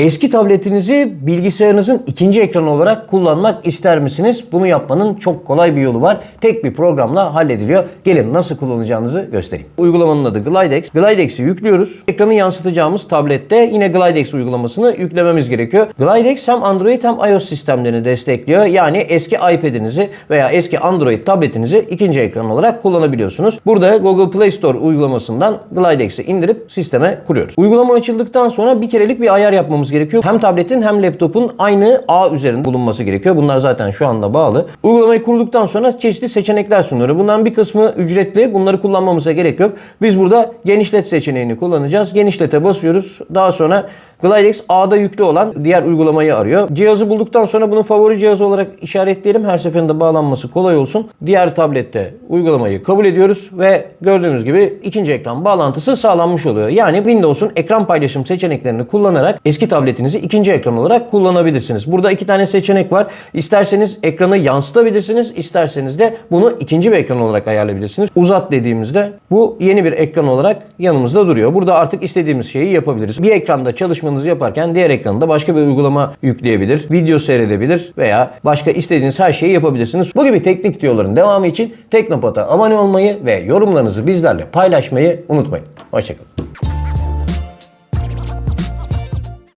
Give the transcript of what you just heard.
Eski tabletinizi bilgisayarınızın ikinci ekranı olarak kullanmak ister misiniz? Bunu yapmanın çok kolay bir yolu var. Tek bir programla hallediliyor. Gelin nasıl kullanacağınızı göstereyim. Uygulamanın adı Glidex. Glidex'i yüklüyoruz. Ekranı yansıtacağımız tablette yine Glidex uygulamasını yüklememiz gerekiyor. Glidex hem Android hem iOS sistemlerini destekliyor. Yani eski iPad'inizi veya eski Android tabletinizi ikinci ekran olarak kullanabiliyorsunuz. Burada Google Play Store uygulamasından Glidex'i indirip sisteme kuruyoruz. Uygulama açıldıktan sonra bir kerelik bir ayar yapmamız gerekiyor. Hem tabletin hem laptopun aynı ağ üzerinde bulunması gerekiyor. Bunlar zaten şu anda bağlı. Uygulamayı kurduktan sonra çeşitli seçenekler sunuyor. Bunların bir kısmı ücretli. Bunları kullanmamıza gerek yok. Biz burada genişlet seçeneğini kullanacağız. Genişlete basıyoruz. Daha sonra Glidex A'da yüklü olan diğer uygulamayı arıyor. Cihazı bulduktan sonra bunu favori cihaz olarak işaretleyelim. Her seferinde bağlanması kolay olsun. Diğer tablette uygulamayı kabul ediyoruz ve gördüğünüz gibi ikinci ekran bağlantısı sağlanmış oluyor. Yani Windows'un ekran paylaşım seçeneklerini kullanarak eski tabletinizi ikinci ekran olarak kullanabilirsiniz. Burada iki tane seçenek var. İsterseniz ekranı yansıtabilirsiniz, isterseniz de bunu ikinci bir ekran olarak ayarlayabilirsiniz. Uzat dediğimizde bu yeni bir ekran olarak yanımızda duruyor. Burada artık istediğimiz şeyi yapabiliriz. Bir ekranda çalışmanızı yaparken diğer ekranda başka bir uygulama yükleyebilir, video seyredebilir veya başka istediğiniz her şeyi yapabilirsiniz. Bu gibi teknik videoların devamı için Teknopat'a abone olmayı ve yorumlarınızı bizlerle paylaşmayı unutmayın. Hoşçakalın.